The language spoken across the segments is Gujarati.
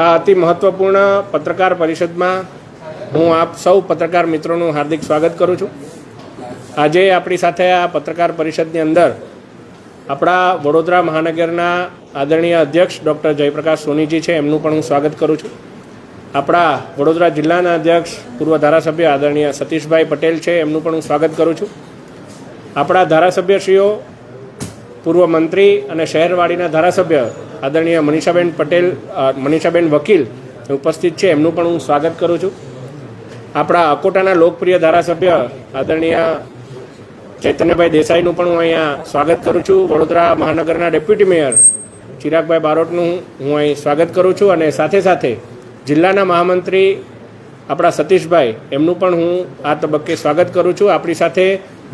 આ અતિ મહત્વપૂર્ણ પત્રકાર પરિષદમાં હું આપ સૌ પત્રકાર મિત્રોનું હાર્દિક સ્વાગત કરું છું. આજે આપણી સાથે આ પત્રકાર પરિષદની અંદર આપણા વડોદરા મહાનગરના આદરણીય અધ્યક્ષ ડૉક્ટર જયપ્રકાશ સોનીજી છે, એમનું પણ હું સ્વાગત કરું છું. આપણા વડોદરા જિલ્લાના અધ્યક્ષ, પૂર્વ ધારાસભ્ય આદરણીય સતીશભાઈ પટેલ છે, એમનું પણ હું સ્વાગત કરું છું. આપણા ધારાસભ્યશ્રીઓ, પૂર્વ મંત્રી અને શહેરવાડીના ધારાસભ્ય આદરણીય મનીષાબેન પટેલ મનીષાબેન વકીલ ઉપસ્થિત છે. એમનું પણ હું સ્વાગત કરું છું. આપણા અકોટાના લોકપ્રિય ધારાસભ્ય આદરણીય ચૈતન્યભાઈ દેસાઈનું પણ હું અહીંયા સ્વાગત કરું છું. વડોદરા મહાનગરના ડેપ્યુટી મેયર ચિરાગભાઈ બારોટનું હું અહીં સ્વાગત કરું છું અને સાથે સાથે જિલ્લાના મહામંત્રી આપણા સતીશભાઈ એમનું પણ હું આ તબક્કે સ્વાગત કરું છું. આપણી સાથે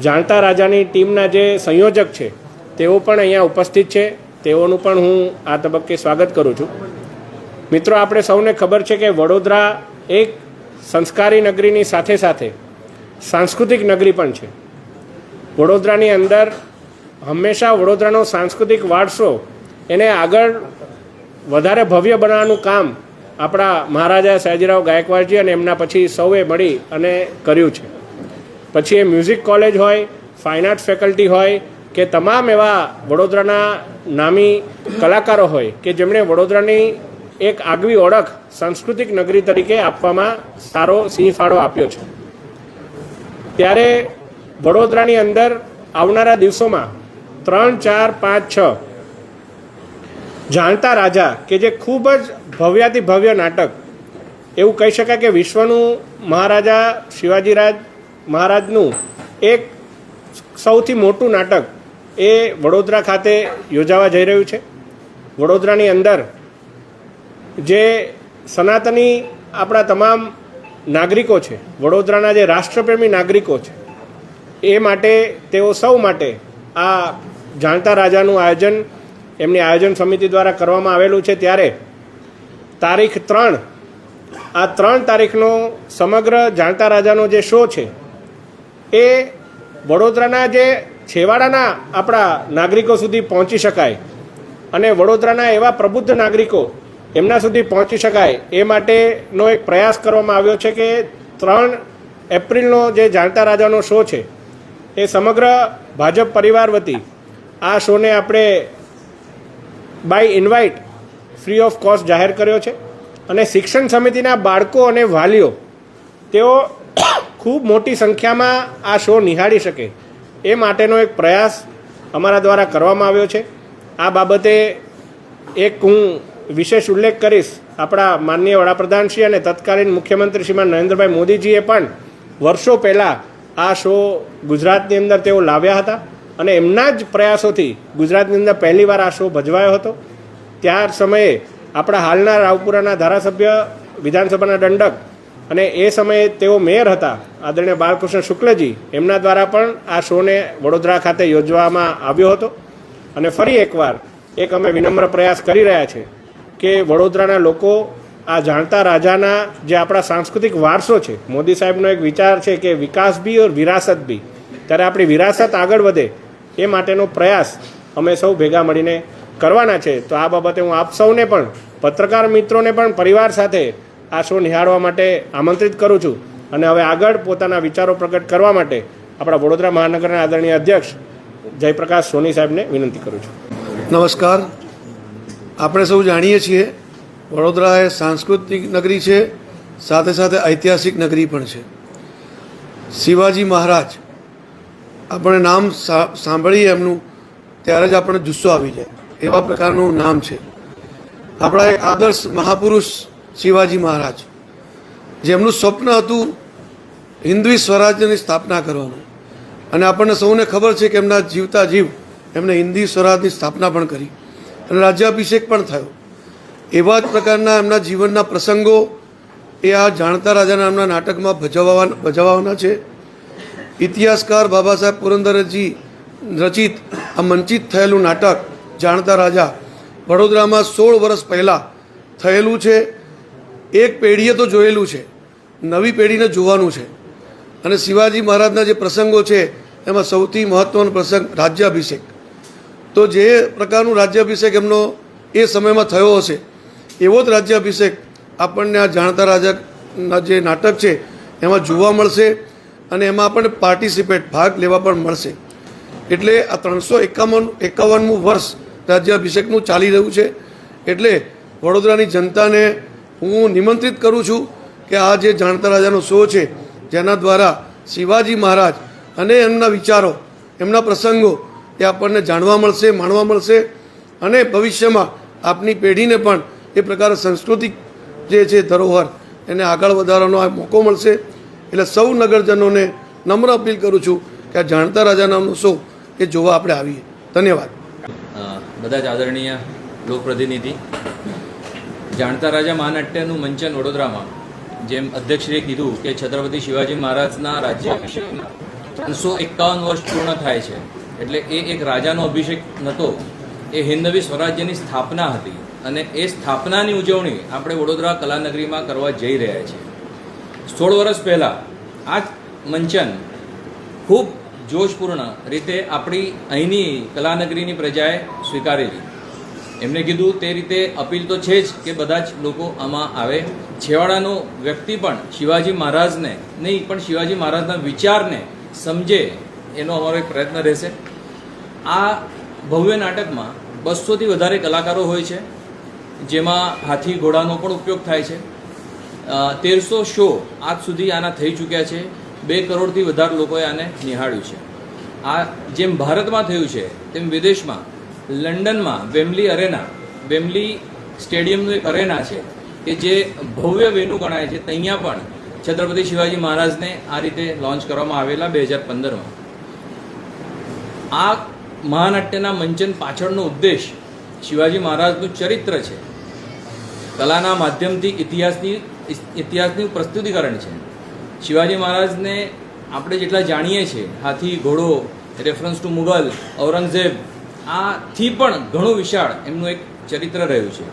જાણતા રાજાની ટીમના જે સંયોજક છે, તેઓ પણ અહીંયા ઉપસ્થિત છે. તેઓનું પણ હું આ તબક્કે સ્વાગત કરું છું. મિત્રો, આપણે સૌને ખબર છે કે વડોદરા એક સંસ્કારી નગરીની સાથે સાથે સાંસ્કૃતિક નગરી પણ છે. વડોદરાની અંદર હંમેશા વડોદરાનો સાંસ્કૃતિક વારસો એને આગળ વધારે ભવ્ય બનાવવાનું કામ આપણા મહારાજા સયાજીરાવ ગાયકવાડજી અને એમના પછી સૌએ મળી અને કર્યું છે. પછી એ મ્યુઝિક કોલેજ હોય, ફાઇન આર્ટ્સ ફેકલ્ટી હોય કે તમામ એવા વડોદરાના નામી કલાકારો હોય કે જેમણે વડોદરાની એક આગવી ઓળખ સાંસ્કૃતિક નગરી તરીકે આપવામાં સારો સિંહ ફાળો આપ્યો છે. ત્યારે વડોદરાની અંદર આવનારા દિવસોમાં ત્રણ, ચાર, પાંચ, છ જાણતા રાજા કે જે ખૂબ જ ભવ્યાતિ ભવ્ય નાટક, એવું કહી શકાય કે વિશ્વનું મહારાજા શિવાજીરાજ મહારાજનું એક સૌથી મોટું નાટક એ વડોદરા ખાતે યોજાવા જઈ રહ્યું છે. વડોદરાની અંદર જે સનાતની આપણા તમામ નાગરિકો છે, વડોદરાના જે રાષ્ટ્રપ્રેમી નાગરિકો છે, એ માટે, તેઓ સૌ માટે આ જાણતા રાજાનું આયોજન, એમની આયોજન સમિતિ દ્વારા કરવામાં આવેલું છે. ત્યારે તારીખ ત્રણ, આ ત્રણ તારીખનો સમગ્ર જાણતા રાજાનો જે શો છે, એ વડોદરાના જે છેવાડાના આપણા નાગરિકો સુધી પહોંચી શકાય અને વડોદરાના એવા પ્રબુદ્ધ નાગરિકો એમના સુધી પહોંચી શકાય એ માટેનો એક પ્રયાસ કરવામાં આવ્યો છે કે ત્રણ એપ્રિલનો જે જાણતા રાજાનો શો છે, એ સમગ્ર ભાજપ પરિવાર વતી આ શોને આપણે by invite free of cost જાહેર કર્યો છે અને શિક્ષણ સમિતિના બાળકો અને વાલીઓ, તેઓ ખૂબ મોટી સંખ્યામાં આ શો નિહાળી શકે. એ માટેનો એક પ્રયાસ અમારા દ્વારા કરવામાં આવ્યો છે. આ બાબતે એક હું વિશેષ ઉલ્લેખ કરીશ. આપણા માનનીય વડાપ્રધાનશ્રી અને તત્કાલીન મુખ્યમંત્રી શ્રીમાન નરેન્દ્રભાઈ મોદીજીએ પણ વર્ષો પહેલાં આ શો ગુજરાતની અંદર તેઓ લાવ્યા હતા અને એમના જ પ્રયાસોથી ગુજરાતની અંદર પહેલીવાર આ શો ભજવાયો હતો. ત્યાર સમયે આપણા હાલના રાવપુરાના ધારાસભ્ય વિધાનસભાના દંડક અને એ સમયે તેઓ મેયર હતા, આદરણીય બાલકૃષ્ણ શુક્લજી. એમના દ્વારા પણ આ શોને વડોદરા ખાતે યોજવામાં આવ્યો હતો. અને ફરી એકવાર એક અમે વિનમ્ર પ્રયાસ કરી રહ્યા છે કે વડોદરાના લોકો આ જાણતા રાજાના જે આપણા સાંસ્કૃતિક વારસો છે, મોદી સાહેબનો એક વિચાર છે કે વિકાસ બી ઓર વિરાસત બી ત્યારે આપણી વિરાસત આગળ વધે એ માટેનો પ્રયાસ અમે સૌ ભેગા મળીને કરવાના છે. તો આ બાબતે હું આપ સૌને પણ, પત્રકાર મિત્રોને પણ, પરિવાર સાથે આ શો નિહાળવા માટે આમંત્રિત કરું છું અને હવે આગળ પોતાના વિચારો પ્રગટ કરવા માટે આપણા વડોદરા મહાનગરના આદરણીય અધ્યક્ષ જયપ્રકાશ સોની સાહેબને વિનંતી કરું છું. નમસ્કાર. આપણે સૌ જાણીએ છીએ વડોદરા એ સાંસ્કૃતિક નગરી છે, સાથે સાથે ઐતિહાસિક નગરી પણ છે. શિવાજી મહારાજ, આપણે નામ સાંભળીએ એમનું, ત્યારે જ આપણને જુસ્સો આવી જાય, એવા પ્રકારનું નામ છે. આપણા એક આદર્શ મહાપુરુષ શિવાજી મહારાજ, જેમનું સ્વપ્ન હતું હિન્દવી સ્વરાજ્યની સ્થાપના કરવાનું. અને આપણને સૌને ખબર છે કે એમના જીવતા જીવ એમણે હિન્દી સ્વરાજની સ્થાપના પણ કરી. અને રાજ્યાભિષેક પણ થયો. એવા જ પ્રકારના એમના જીવનના પ્રસંગો એ આ જાણતા રાજાના એમના નાટકમાં ભજવવા ભજવવાના છે. ઇતિહાસકાર બાબા સાહેબ પુરંદરજી રચિત આ મંચિત થયેલું નાટક જાણતા રાજા વડોદરામાં સોળ વર્ષ પહેલાં થયેલું છે. એક પેઢીએ તો જોયેલું છે, નવી પેઢીને જોવાનું છે. અને શિવાજી મહારાજના જે પ્રસંગો છે, એમાં સૌથી મહત્ત્વનો પ્રસંગ રાજ્યાભિષેક. તો જે પ્રકારનું રાજ્યાભિષેક એમનો એ સમયમાં થયો હશે, એવો જ રાજ્યાભિષેક આપણને આ જાણતા રાજાના જે નાટક છે, એમાં જોવા મળશે અને એમાં આપણને પાર્ટિસિપેટ ભાગ લેવા પણ મળશે. એટલે આ ત્રણસો એકાવન, એકાવનમું વર્ષ રાજ્યાભિષેકનું ચાલી રહ્યું છે. એટલે વડોદરાની જનતાને હું નિમંત્રિત કરું છું કે આ જે જાણતા રાજાનો શો છે, જેના દ્વારા શિવાજી મહારાજ અને એમના વિચારો, એમના પ્રસંગો એ આપણને જાણવા મળશે, માણવા મળશે અને ભવિષ્યમાં આપની પેઢીને પણ એ પ્રકારે સાંસ્કૃતિક જે છે ધરોહર એને આગળ વધારવાનો આ મોકો મળશે. એટલે સૌ નગરજનોને નમ્ર અપીલ કરું છું કે આ જાણતા રાજા નામનો શો એ જોવા આપણે આવીએ. ધન્યવાદ. બધા જ આદરણીય લોકપ્રતિનિધિ જાણતા રાજા મહાનાટ્યનું મંચન વડોદરામાં, જેમ અધ્યક્ષશ્રીએ કીધું કે છત્રપતિ શિવાજી મહારાજના રાજ્યાભિષેકના ત્રણસો એકાવન વર્ષ પૂર્ણ થાય છે. એટલે એ એક રાજાનો અભિષેક નહોતો એ હિન્દવી સ્વરાજ્યની સ્થાપના હતી અને એ સ્થાપનાની ઉજવણી આપણે વડોદરા કલાનગરીમાં કરવા જઈ રહ્યા છીએ. સોળ વર્ષ પહેલાં આ મંચન ખૂબ જોશપૂર્ણ રીતે આપણી અહીંની કલાનગરીની પ્રજાએ સ્વીકારેલી. એમને કીધું તે રીતે અપીલ તો છે જ કે બધા જ લોકો આમાં આવે. છેવાડાનો વ્યક્તિ પણ શિવાજી મહારાજને નહીં, પણ શિવાજી મહારાજના વિચારને સમજે એનો અમારો એક પ્રયત્ન રહેશે. આ ભવ્ય નાટકમાં બસોથી વધારે કલાકારો હોય છે, જેમાં હાથી ઘોડાનો પણ ઉપયોગ થાય છે. તેરસો શો આજ સુધી આના થઈ ચૂક્યા છે. બે કરોડથી વધારે લોકોએ આને નિહાળ્યું છે. આ જેમ ભારતમાં થયું છે, તેમ વિદેશમાં લંડનમાં વેમ્બલી અરેના વેમલી સ્ટેડિયમનું એક અરેના છે, કે જે ભવ્ય વેનું ગણાય છે, ત્યાં પણ છત્રપતિ શિવાજી મહારાજને આ રીતે લોન્ચ કરવામાં આવેલા બે હજાર પંદરમાં. આ મહાનાટ્યના મંચન પાછળનો ઉદ્દેશ શિવાજી મહારાજનું ચરિત્ર છે. કલાના માધ્યમથી ઇતિહાસની, ઇતિહાસનું પ્રસ્તુતિકરણ છે. શિવાજી મહારાજને આપણે જેટલા જાણીએ છીએ, હાથી, ઘોડો, રેફરન્સ ટુ મુગલ, ઔરંગઝેબ આથી પણ ઘણું વિશાળ એમનું એક ચરિત્ર રહ્યું છે.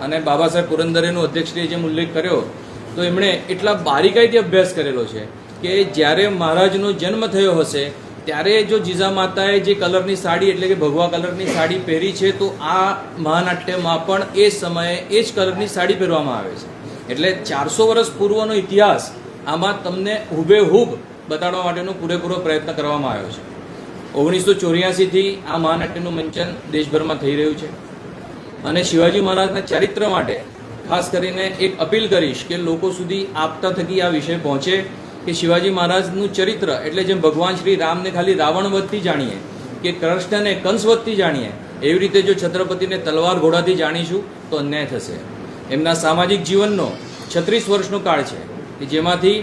અને બાબા સાહેબ પુરંદરેનું અધ્યક્ષશ્રીએ જેમ ઉલ્લેખ કર્યો, તો એમણે એટલા બારીકાઈથી અભ્યાસ કરેલો છે કે જ્યારે મહારાજનો જન્મ થયો હશે, ત્યારે જો જીજા માતાએ જે કલરની સાડી, એટલે કે ભગવા કલરની સાડી પહેરી છે, તો આ મહાનાટ્યમાં પણ એ સમયે એ જ કલરની સાડી પહેરવામાં આવે છે. એટલે ચારસો વર્ષ પૂર્વનો ઇતિહાસ આમાં તમને હુબેહુબ બતાડવા માટેનો પૂરેપૂરો પ્રયત્ન કરવામાં આવ્યો છે. ઓગણીસો ચોર્યાસીથી આ મહાનાટ્યનું મંચન દેશભરમાં થઈ રહ્યું છે. અને શિવાજી મહારાજના ચરિત્ર માટે ખાસ કરીને એક અપીલ કરીશ કે લોકો સુધી આપતા થકી આ વિષય પહોંચે કે શિવાજી મહારાજનું ચરિત્ર એટલે જેમ ભગવાન શ્રી રામને ખાલી રાવણવધથી જાણીએ કે કૃષ્ણને કંસવધથી જાણીએ, એવી રીતે જો છત્રપતિને તલવાર ઘોડાથી જાણીશું તો અન્યાય થશે. એમના સામાજિક જીવનનો છત્રીસ વર્ષનો કાળ છે કે જેમાંથી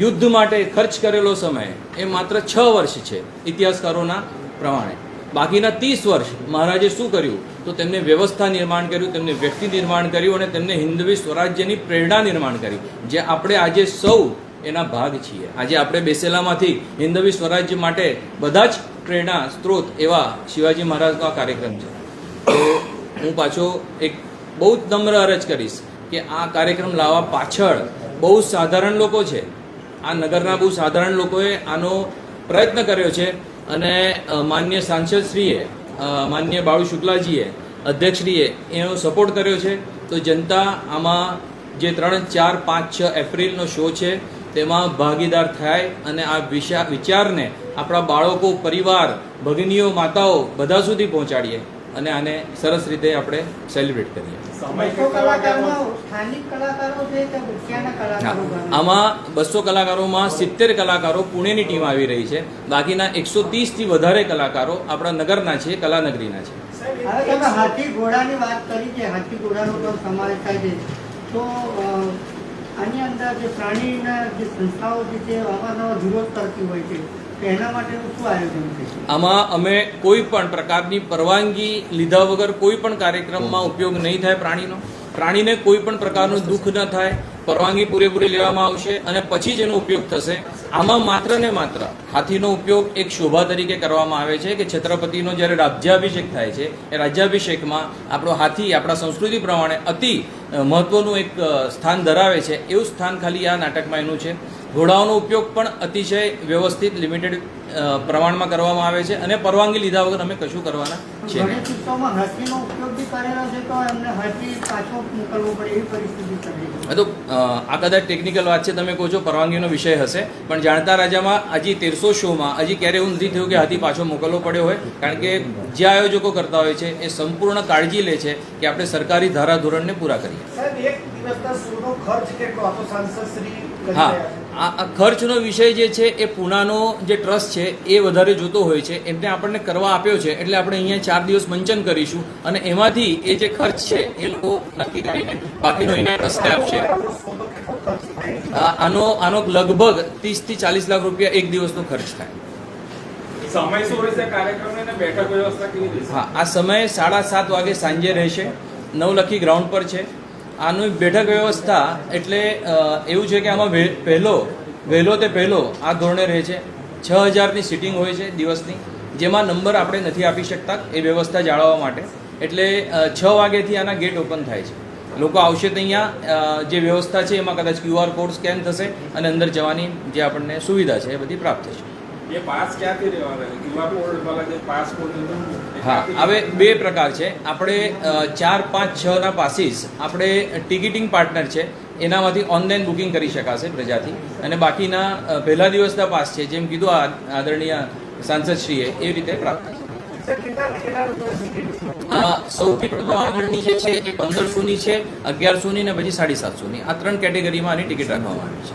યુદ્ધ માટે ખર્ચ કરેલો સમય એ માત્ર છ વર્ષ છે, ઇતિહાસકારોના પ્રમાણે. બાકીના ત્રીસ વર્ષ મહારાજે શું કર્યું? તો તેમને વ્યવસ્થા નિર્માણ કર્યું, તેમને વ્યક્તિ નિર્માણ કર્યું અને તેમને હિન્દવી સ્વરાજ્યની પ્રેરણા નિર્માણ કરી. જે આપણે આજે સૌ એના ભાગ છીએ. આજે આપણે બેસેલામાંથી હિન્દવી સ્વરાજ્ય માટે બધા જ પ્રેરણા, સ્ત્રોત એવા શિવાજી મહારાજનો આ કાર્યક્રમ છે. તો હું પાછો એક બહુ જ નમ્ર અરજ કરીશ કે આ કાર્યક્રમ લાવવા પાછળ બહુ સાધારણ લોકો છે. આ નગરના બહુ સાધારણ લોકોએ આનો પ્રયત્ન કર્યો છે અને માન્ય સાંસદશ્રીએ માન્ય બાળુ શુક્લાજીએ, અધ્યક્ષશ્રીએ એનો સપોર્ટ કર્યો છે. તો જનતા આમાં જે ત્રણ, ચાર, પાંચ, છ એપ્રિલનો શો છે, તેમાં ભાગીદાર થાય અને આ વિચારને આપણા બાળકો, પરિવાર, ભગિનીઓ, માતાઓ બધા સુધી પહોંચાડીએ. અને આને સરસ રીતે આપણે સેલિબ્રેટ કરીએ? આમાં બસો કલાકારોમાં સિત્તેર કલાકારો પુણેની ટીમ આવી રહી છે. બાકીના એકસો ત્રીસથી વધારે કલાકારો આપણા નગરના છે કલાનગરીના છે. હાથી ઘોડાની વાત કરી હાથી ઘોડાનો પણ સમાવેશ થાય છે. તો આની અંદર જે પ્રાણીના જે સંસ્થાઓ જે છે અવારનવાર વિરોધ કરતી હોય છે. આમાં અમે કોઈ પણ પ્રકારની પરવાનગી લીધા વગર કોઈ પણ કાર્યક્રમમાં ઉપયોગ નહીં થાય પ્રાણીનો. પ્રાણીને કોઈ પણ પ્રકારનું દુઃખ ન થાય. પરવાનગી પૂરેપૂરી લેવામાં આવશે અને પછી જ એનો ઉપયોગ થશે. આમાં માત્ર ને માત્ર હાથીનો ઉપયોગ એક શોભા તરીકે કરવામાં આવે છે કે છત્રપતિનો જ્યારે રાજ્યાભિષેક થાય છે, એ રાજ્યાભિષેકમાં આપણો હાથી, આપણા સંસ્કૃતિ પ્રમાણે અતિ મહત્ત્વનું એક સ્થાન ધરાવે છે. એવું સ્થાન ખાલી આ નાટકમાં એનું છે. ઘોડાઓનો ઉપયોગ પણ અતિશય વ્યવસ્થિત લિમિટેડ પ્રમાણમાં કરવામાં આવે છે અને પરવાનગી લીધા વગર અમે કશું કરવાના છે ઘણી કિસ્સામાં હાથીનો ઉપયોગ બી કરેલો છે તો એમને હાથી પાછો મોકલવો પડે એવી પરિસ્થિતિ થઈ છે. હા તો આ કદાચ ટેકનિકલ વાત છે તમે કહો છો પરવાનગીનો વિષય હશે પણ જાણતા રાજામાં હજી તેરસો શોમાં હજી ક્યારે એવું નથી થયું કે હાથી પાછો મોકલવો પડ્યો હોય કારણ કે જે આયોજકો કરતા હોય છે એ સંપૂર્ણ કાળજી લે છે કે આપણે સરકારી ધારાધોરણને પૂરા કરીએ. હા. આ ખર્ચનો વિષય જે છે એ પૂનાનો જે ટ્રસ્ટ છે એ વધારે જોતો હોય છે. એમને આપણને કરવા આપ્યો છે એટલે આપણે અહીંયા ચાર દિવસ મંચન કરીશું અને એમાંથી એ જે ખર્ચ છે એ લોકો નક્કી કરીને બાકીનો અહીંયા ટ્રસ્ટને આપશે. આનો આનો લગભગ ત્રીસથી ચાલીસ લાખ રૂપિયા એક દિવસનો ખર્ચ થાય. સમય હા આ સમય સાડા સાત વાગે સાંજે રહેશે. નવલખી ગ્રાઉન્ડ પર છે. આનું બેઠક વ્યવસ્થા એટલે એવું છે કે આમાં પહેલો વહેલો તે પહેલો આ ધોરણે રહે છે. છ હજારની સિટિંગ હોય છે દિવસની, જેમાં નંબર આપણે નથી આપી શકતા એ વ્યવસ્થા જાળવવા માટે. એટલે છ વાગ્યાથી આના ગેટ ઓપન થાય છે. લોકો આવશે તો અહીંયા જે વ્યવસ્થા છે એમાં કદાચ ક્યુઆર કોડ સ્કેન થશે અને અંદર જવાની જે આપણને સુવિધા છે એ બધી પ્રાપ્ત થશે. હા હવે બે પ્રકાર છે. આપણે ચાર પાંચ છ ના પાસીસ આપણે ટિકિટિંગ પાર્ટનર છે એનામાંથી ઓનલાઈન બુકિંગ કરી શકાશે પ્રજાથી. અને બાકીના પહેલા દિવસના પાસ છે જેમ કીધું આ આદરણીય સાંસદશ્રીએ એ રીતે પ્રાપ્ત સૌથી પ્રથમ આગળની જે છે એ પંદરસોની છે અગિયારસોની ને પછી સાડી સાતસોની. આ ત્રણ કેટેગરીમાં આની ટિકિટ રાખવામાં આવી છે.